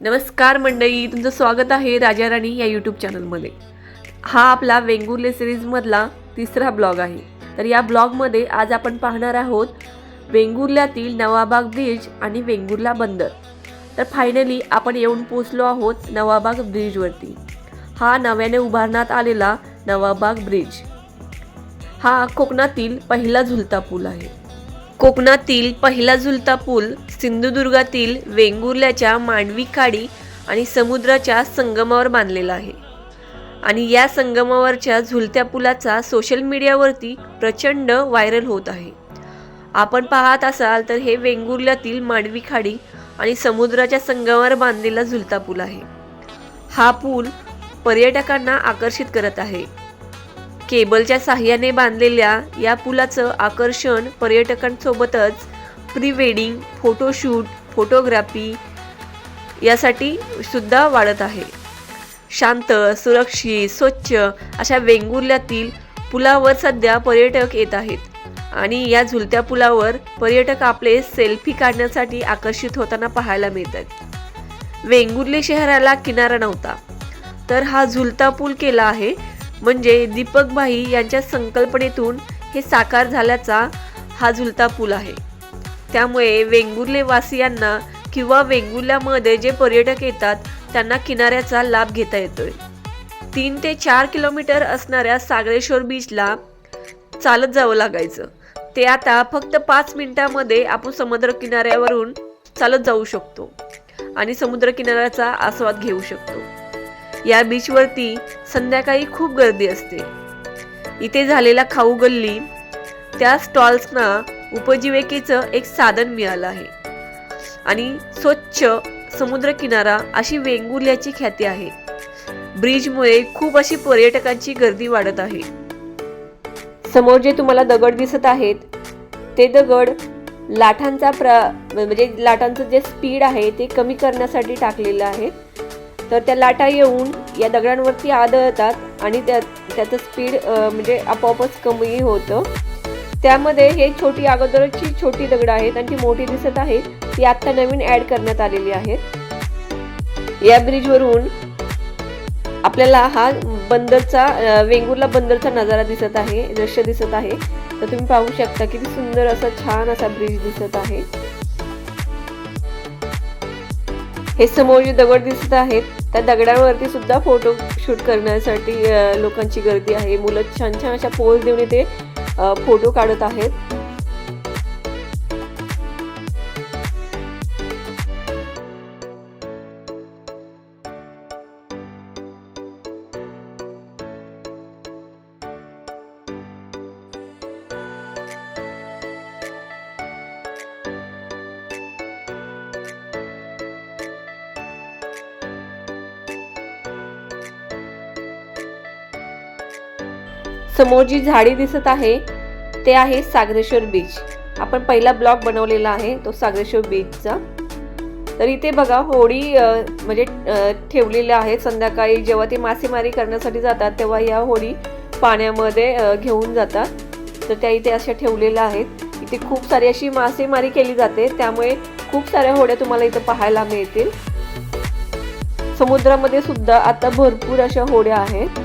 नमस्कार मंडळी तुमचं स्वागत आहे राजा राणी या यूट्यूब चॅनलमध्ये हा आपला वेंगुर्ले सिरीजमधला तिसरा ब्लॉग आहे. तर या ब्लॉगमध्ये आज आपण पाहणार आहोत वेंगुर्ल्यातील नवाबाग ब्रिज आणि वेंगुर्ला बंदर. तर फायनली आपण येऊन पोचलो आहोत नवाबाग ब्रिजवरती हा नव्याने उभारण्यात आलेला नवाबाग ब्रिज हा कोकणातील पहिला झुलता पूल आहे. कोकणातील पहिला झुलता पूल सिंधुदुर्गातील वेंगुर्ल्याच्या मांडवी खाडी आणि समुद्राच्या संगमावर बांधलेला आहे. आणि या संगमावरच्या झुलत्या पुलाचा सोशल मीडियावरती प्रचंड व्हायरल होत आहे. आपण पाहत असाल तर हे वेंगुर्ल्यातील मांडवी खाडी आणि समुद्राच्या संगमावर बांधलेला झुलता पूल आहे. हा पूल पर्यटकांना आकर्षित करत आहे. केबलच्या साह्याने बांधलेल्या या पुलाचं आकर्षण पर्यटकांसोबतच प्री वेडिंग फोटोशूट फोटोग्राफी यासाठी सुद्धा वाढत आहे. शांत सुरक्षित स्वच्छ अशा वेंगुर्ल्यातील पुलावर सध्या पर्यटक येत आहेत आणि या झुलत्या पुलावर पर्यटक आपले सेल्फी काढण्यासाठी आकर्षित होताना पाहायला मिळतात. वेंगुर्ले शहराला किनारा नव्हता तर हा झुलता पूल केला आहे म्हणजे दीपक भाई यांच्या संकल्पनेतून हे साकार झाल्याचा हा झुलता पूल आहे. त्यामुळे वेंगुर्ले वासियांना किंवा वेंगुर्ल्यामध्ये जे पर्यटक येतात त्यांना किनाऱ्याचा लाभ घेता येतोय. तीन ते चार किलोमीटर असणाऱ्या सागरेश्वर बीचला चालत जावं लागायचं. ते आता फक्त पाच मिनिटामध्ये आपण समुद्र किनाऱ्यावरून चालत जाऊ शकतो आणि समुद्र किनाऱ्याचा आस्वाद घेऊ शकतो. या बीचवरती संध्याकाळी खूप गर्दी असते. इथे झालेला खाऊ गल्ली त्या स्टॉल्सना उपजीविकेचं एक साधन मिळालं आहे. आणि स्वच्छ समुद्र किनारा अशी वेंगुर्ल्याची ख्याती आहे. ब्रिजमुळे खूप अशी पर्यटकांची गर्दी वाढत आहे. समोर जे तुम्हाला दगड दिसत आहेत ते दगड लाटांचा प्र म्हणजे लाटांचं जे स्पीड आहे ते कमी करण्यासाठी टाकलेलं आहे. तर त्या लाटा येऊन या दगडांवरती आदळतात आणि त्या त्याचं स्पीड म्हणजे आपोआपच कमी होतं. त्यामध्ये हे छोटी अगोदरची छोटी दगड आहेत आणि ती मोठी दिसत आहे ती आत्ता नवीन ॲड करण्यात आलेली आहेत. या ब्रिजवरून आपल्याला हा बंदरचा वेंगुर्ला बंदरचा नजारा दिसत आहे दृश्य दिसत आहे. तर तुम्ही पाहू शकता किती सुंदर असा छान असा ब्रिज दिसत आहे. हे समोर जे दगड दिसत आहेत. त्या दगडांवरती सुद्धा फोटो शूट करण्यासाठी लोकांची गर्दी आहे. मुलं छान छान अशा पोज देऊन इथे फोटो काढत आहेत. समोर जी झाडी दिसत आहे ते आहे सागरेश्वर बीच आपण पहिला ब्लॉक बनवलेला आहे तो सागरेश्वर बीचचा तर इथे बघा होडी म्हणजे ठेवलेल्या आहेत. संध्याकाळी जेव्हा ते मासेमारी करण्यासाठी जातात तेव्हा या होडी पाण्यामध्ये घेऊन जातात. तर त्या इथे अशा ठेवलेल्या आहेत. इथे खूप सारी अशी मासेमारी केली जाते. त्यामुळे खूप साऱ्या होड्या तुम्हाला इथं पाहायला मिळतील. समुद्रामध्ये सुद्धा आता भरपूर अशा होड्या आहेत.